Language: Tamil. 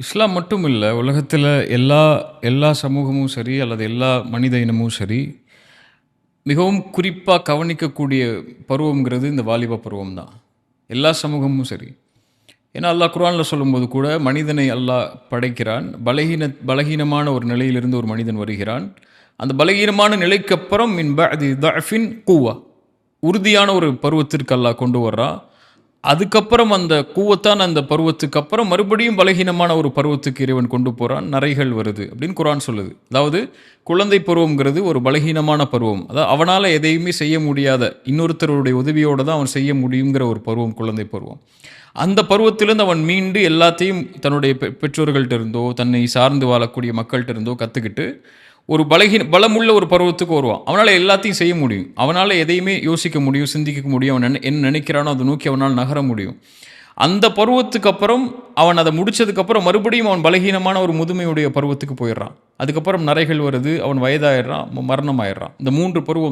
இஸ்லாம் மட்டும் இல்லை உலகத்தில் எல்லா எல்லா சமூகமும் சரி அல்லது எல்லா மனித இனமும் சரி மிகவும் குறிப்பாக கவனிக்கக்கூடிய பருவங்கிறது இந்த வாலிப பருவம் தான் எல்லா சமூகமும் சரி. ஏன்னா அல்லாஹ் குரானில் சொல்லும்போது கூட மனிதனை அல்லாஹ் படைக்கிறான். பலகீன பலகீனமான ஒரு நிலையிலிருந்து ஒரு மனிதன் வருகிறான். அந்த பலகீனமான நிலைக்கு அப்புறம் மின் பஃபின் கூவா. உறுதியான ஒரு பருவத்திற்கு அல்லாஹ் கொண்டு வர்றான். அதுக்கப்புறம் அந்த கூவத்தான் அந்த பருவத்துக்கு அப்புறம் மறுபடியும் பலகீனமான ஒரு பருவத்துக்கு இறைவன் கொண்டு போகிறான் நரைகள் வருது அப்படின்னு குரான் சொல்லுது. அதாவது குழந்தை பருவங்கிறது ஒரு பலகீனமான பருவம். அதாவது அவனால் எதையுமே செய்ய முடியாத இன்னொருத்தருடைய உதவியோடு தான் அவன் செய்ய முடியுங்கிற ஒரு பருவம் குழந்தை பருவம். அந்த பருவத்திலிருந்து அவன் மீண்டு எல்லாத்தையும் தன்னுடைய பெ பெற்றோர்கள்ட்ட இருந்தோ தன்னை சார்ந்து வாழக்கூடிய மக்கள்கிட்ட இருந்தோ கற்றுக்கிட்டு ஒரு பலகீன பலமுள்ள ஒரு பருவத்துக்கு வருவான். அவனால் எல்லாத்தையும் செய்ய முடியும். அவனால் எதையுமே யோசிக்க முடியும் சிந்திக்க முடியும் அவன் நினை என்ன நினைக்கிறானோ அதை நோக்கி அவனால் நகர முடியும். அந்த பருவத்துக்கு அப்புறம் அவன் அதை முடிச்சதுக்கப்புறம் மறுபடியும் அவன் பலகீனமான ஒரு முதுமையுடைய பருவத்துக்கு போயிடுறான். அதுக்கப்புறம் நரைகள் வருது அவன் வயதாயிடுறான் மரணம் ஆயிடுறான் இந்த மூன்று பருவம்